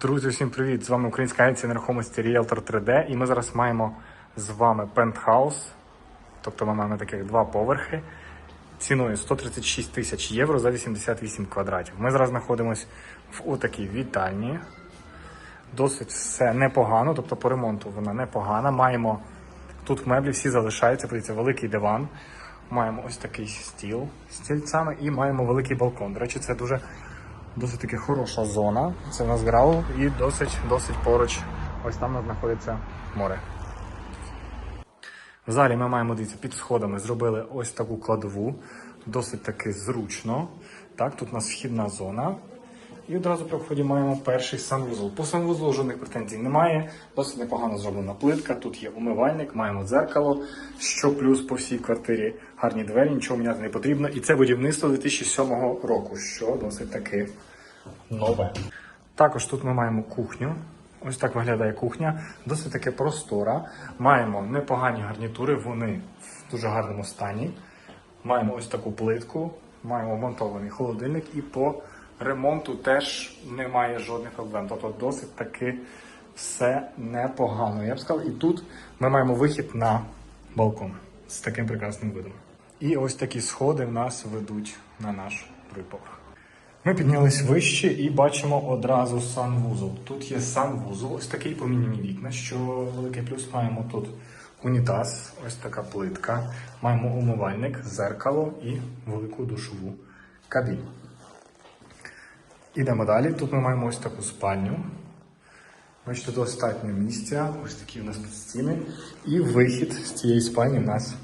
Друзі, всім привіт! З вами українська агенція нерухомості Realtor 3D. І ми зараз маємо з вами пентхаус. Тобто ми маємо таких два поверхи ціною 136 тисяч євро за 88 квадратів. Ми зараз знаходимося в отакій вітальні. Досить все непогано, тобто по ремонту вона непогана. Маємо тут меблі всі залишаються. Подивіться, великий диван. Маємо ось такий стіл з стільцями і маємо великий балкон. До речі, це дуже досить таки хороша зона. Це в нас грав і досить, досить поруч. Ось там у нас знаходиться море. В залі ми маємо дивіться, під сходами зробили ось таку кладову, досить таки зручно. Так, тут у нас вхідна зона. І одразу при вході маємо перший санвузол. По санвузлу жодних претензій немає. Досить непогано зроблена плитка. Тут є умивальник, маємо дзеркало. Що плюс по всій квартирі гарні двері, нічого міняти не потрібно. І це будівництво 2007 року, що досить таки нове. Також тут ми маємо кухню. Ось так виглядає кухня. Досить таки простора. Маємо непогані гарнітури, вони в дуже гарному стані. Маємо ось таку плитку, маємо монтований холодильник і по ремонту теж немає жодних проблем. Тобто досить таки все непогано. Я б сказав, і тут ми маємо вихід на балкон з таким прекрасним видом. І ось такі сходи в нас ведуть на наш другий. Ми піднялись вище і бачимо одразу санвузол. Тут є санвузол, ось такий поміняні вікна, що великий плюс маємо тут унітаз, ось така плитка. Маємо умивальник, зеркало і велику душову кабіну. Ідемо далі. Тут ми маємо ось таку спальню. Бачите, достатньо місця. Ось такі у нас стіни. І вихід з цієї спальні у нас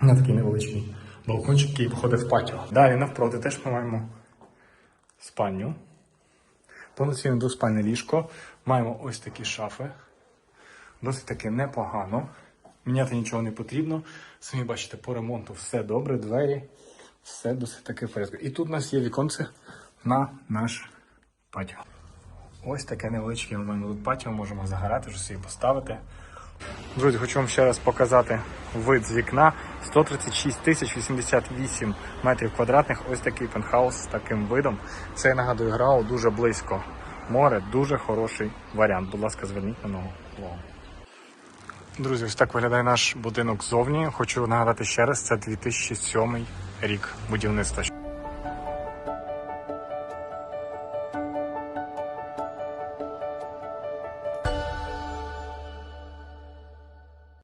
на такий невеличкий балкончик, який виходить в патіо. Далі навпроти теж ми маємо спальню. Повноцінне двоспальне ліжко. Маємо ось такі шафи. Досить таки непогано. Міняти нічого не потрібно. Самі бачите, по ремонту все добре, двері, все досить таки в порядку. І тут у нас є віконце на наш патіо. Ось таке невеличке маємо тут патіо, можемо загорати, вже собі поставити. Друзі, хочу вам ще раз показати вид з вікна. 136 тисяч 88 метрів квадратних. Ось такий пентхаус з таким видом. Це я нагадую, грау дуже близько. Море дуже хороший варіант. Будь ласка, зверніть на нього увагу. Друзі, ось так виглядає наш будинок ззовні. Хочу нагадати ще раз, це 2007 рік будівництва.